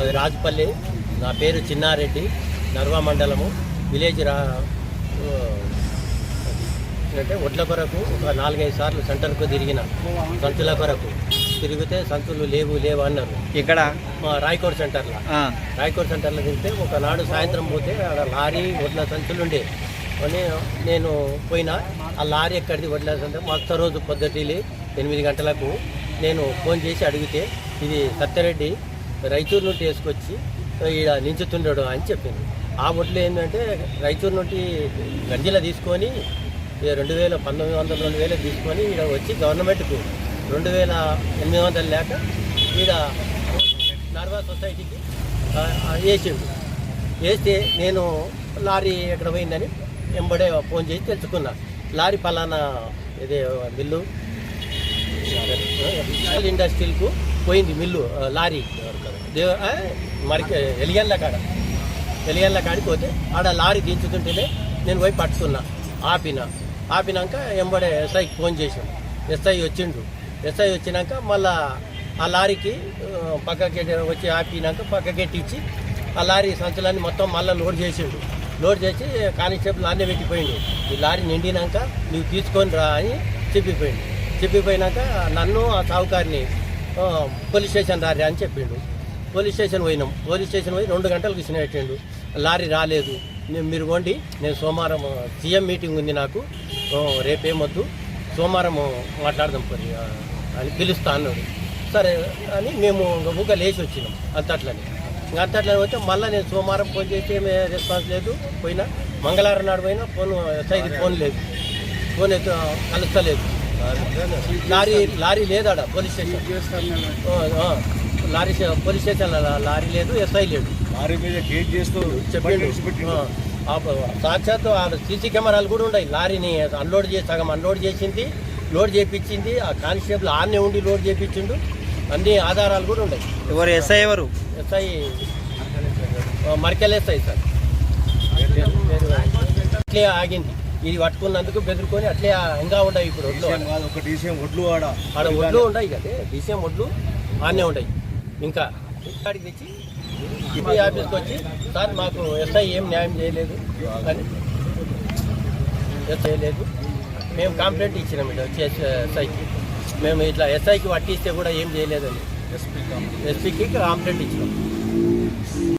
అది రాజపల్లి. నా పేరు చిన్నారెడ్డి. నర్వా మండలము. విలేజ్ రా అంటే ఒడ్ల కొరకు ఒక నాలుగైదు సార్లు సెంటర్కు తిరిగిన. సంతుల కొరకు. తిరిగితే సంతులు లేవు లేవు అన్నారు. ఇక్కడ? మా రాయకోట్ సెంటర్లో. ఆ, రాయకోట్ సెంటర్లో తింటే ఒకనాడు సాయంత్రం పోతే ఆడ లారీ వడ్ల సంచులు ఉండే. అని నేను పోయినా. ఆ లారీ ఎక్కడిది వడ్ల సంచులు? మొత్తం రోజు పొద్దుటిలి ఎనిమిది గంటలకు నేను ఫోన్ చేసి అడిగితే ఇది సత్యరెడ్డి రైచూరు నుండి వేసుకొచ్చి ఈడ నించుతుండడు అని చెప్పింది. ఆ వడ్లు ఏంటంటే రైచూరు నుండి గంజిల తీసుకొని రెండు వేల పంతొమ్మిది వందల రెండు వేలు తీసుకొని ఈడ వచ్చి గవర్నమెంట్కు రెండు వేల ఎనిమిది వందలు లేక ఈడ నర్వా సొసైటీకి వేసిండు. వేస్తే నేను లారీ ఎక్కడ పోయిందని ఎంబడే ఫోన్ చేసి తెలుసుకున్నా. లారీ పలానా ఇదే మిల్లు ఇండస్ట్రీలకు పోయింది మిల్లు లారీ. దేవ మరి ఎలిగన్ల కాడ. ఎలియన్ల కాడికి పోతే ఆడ లారీ దించుతుంటేనే నేను పోయి పట్టుకున్నా ఆపిన. ఆపినాక ఎంబడే ఎస్ఐకి ఫోన్ చేసాం ఎస్ఐ వచ్చిండు. ఎస్ఐ వచ్చినాక మళ్ళా ఆ లారీకి పక్కకి వచ్చి ఆపినాక పక్కకెట్టి ఇచ్చి ఆ లారీ సంచులన్నీ మొత్తం మళ్ళీ లోడ్ చేసిండు లోడ్ చేసి కానిస్టేబుల్ అన్నీ పెట్టిపోయిండు. ఈ లారీ నిండినాక నువ్వు తీసుకొని రా అని చెప్పిపోయిండు. చెప్పిపోయినాక నన్ను ఆ సావుకారిని పోలీస్ స్టేషన్ రారి అని చెప్పిండు. పోలీస్ స్టేషన్ పోయినాం. పోలీస్ స్టేషన్ పోయి రెండు గంటలకు ఇచ్చినట్టిండు లారీ రాలేదు. నేను మీరు పోండి. నేను సోమవారం సీఎం మీటింగ్ ఉంది నాకు. రేపేమొద్దు. సోమవారం మాట్లాడదాం పోయి అని పిలుస్తా అన్నాడు. సరే అని మేము ఇంకా ఊగా లేచి వచ్చినాం అంతట్లని. ఇంకా అంతట్లని పోతే మళ్ళీ నేను సోమవారం ఫోన్ చేసి ఏమీ రెస్పాన్స్ లేదు. పోయినా. మంగళవారం నాడు పోయినా ఫోన్ ఎస్ఐకి ఫోన్ లేదు. ఫోన్ అయితే కలుస్తలేదు. Lorry lorry లేదాడ police station. Lorry police station lorry లేదు ఎస్ఐ లేడు లారీ మీద గేట్ చేస్తూ సాక్షాత్ ఆ సీసీ కెమెరాలు కూడా ఉన్నాయి. లారీని అన్లోడ్ చేసి సగం అన్లోడ్ చేసింది లోడ్ చేపించింది ఆ కానిస్టేబుల్ ఆన్నే ఉండి లోడ్ చేపించిండు. అన్ని ఆధారాలు కూడా ఉన్నాయి. ఎవరు ఎస్ఐ ఎవరు? ఎస్ఐ మరికెల్ ఎస్ఐ సార్. ఆగింది. ఇది పట్టుకున్నందుకు బెదిరుకొని అట్లే ఇంకా ఉండవు ఇప్పుడు ఒడ్లు డీసీఎం కాదు ఒక డీసీఎం ఒడ్లు ఆడ. ఆడ ఒడ్లు ఉన్నాయి కదా డిసిఎం ఒడ్లు ఆనే ఉన్నాయి ఇంకా ఇక్కడికి తెచ్చి సిపి ఆఫీస్కి వచ్చి సార్ మాకు ఎస్ఐ ఏం న్యాయం చేయలేదు అని చేయలేదు మేము కంప్లైంట్ ఇచ్చినాం ఇట్లా వచ్చి ఎస్ఐకి. మేము ఇట్లా ఎస్ఐకి పట్టిస్తే కూడా ఏం చేయలేదని. ఎస్పీ ఎస్పీకి కంప్లైంట్ ఇచ్చినాం.